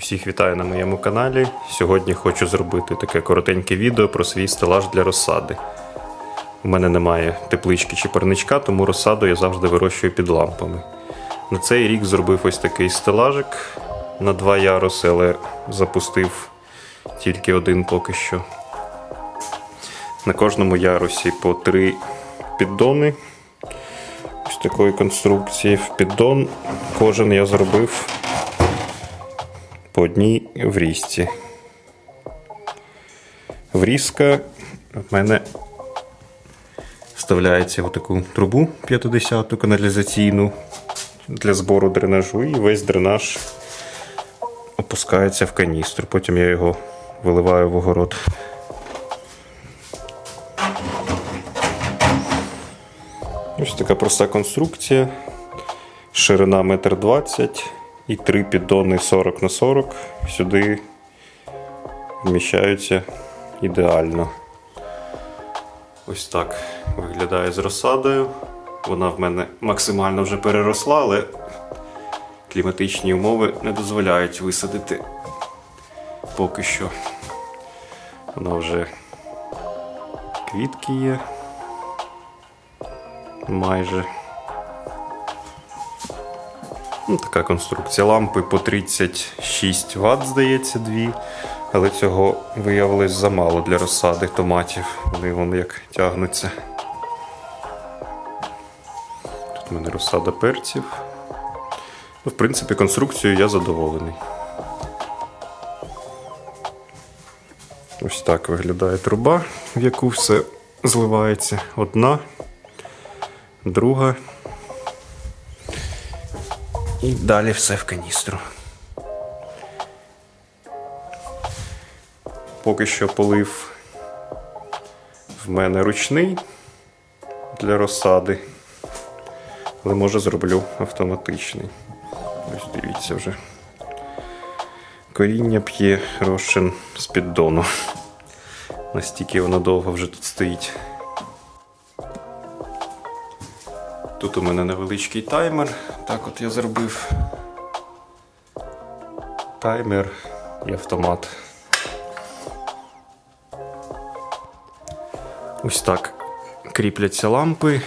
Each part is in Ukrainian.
Всіх вітаю на моєму каналі. Сьогодні хочу зробити таке коротеньке відео про свій стелаж для розсади. У мене немає теплички чи парничка, тому розсаду я завжди вирощую під лампами. На цей рік зробив ось такий стелажик на два яруси, але запустив тільки один поки що. На кожному ярусі по три піддони. Ось такої конструкції в піддон. Кожен я зробив по одній врізці. Врізка в мене вставляється в таку трубу 50-ту каналізаційну для збору дренажу, і весь дренаж опускається в каністру. Потім я його виливаю в огород. Ось така проста конструкція. Ширина 1,20 м і три піддони 40 на 40 сюди вміщаються ідеально. Ось так виглядає з розсадою. Вона в мене максимально вже переросла, але кліматичні умови не дозволяють висадити поки що. Вона вже квітки є. Майже. Ну, така конструкція. Лампи по 36 Вт, здається, дві. Але цього виявилось замало для розсади томатів. Вони вон як тягнуться. Тут у мене розсада перців. Ну, в принципі, конструкцією я задоволений. Ось так виглядає труба, в яку все зливається. Одна, друга. І далі все в каністру. Поки що полив в мене ручний для розсади, але може зроблю автоматичний. Ось дивіться вже. Коріння п'є розчин з піддону. Настільки воно довго вже тут стоїть. Тут у мене невеличкий таймер. Так от я зробив таймер і автомат. Ось так кріпляться лампи.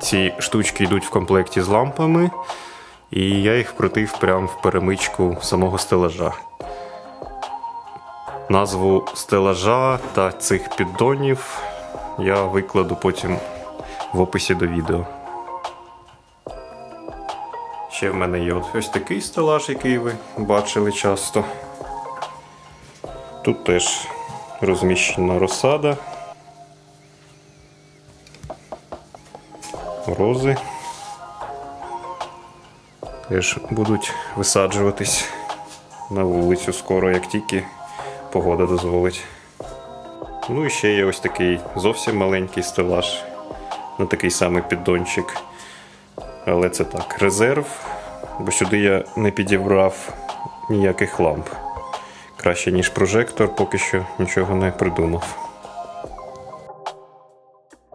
Ці штучки йдуть в комплекті з лампами, і я їх вкрутив прямо в перемичку самого стелажа. Назву стелажа та цих піддонів я викладу потім в описі до відео. Ще в мене є от ось такий стелаж, який ви бачили часто. Тут теж розміщена розсада. Рози. Теж будуть висаджуватись на вулицю скоро, як тільки погода дозволить. Ну і ще є ось такий зовсім маленький стелаж на такий самий піддончик. Але це так, резерв, бо сюди я не підібрав ніяких ламп. Краще, ніж прожектор, поки що нічого не придумав.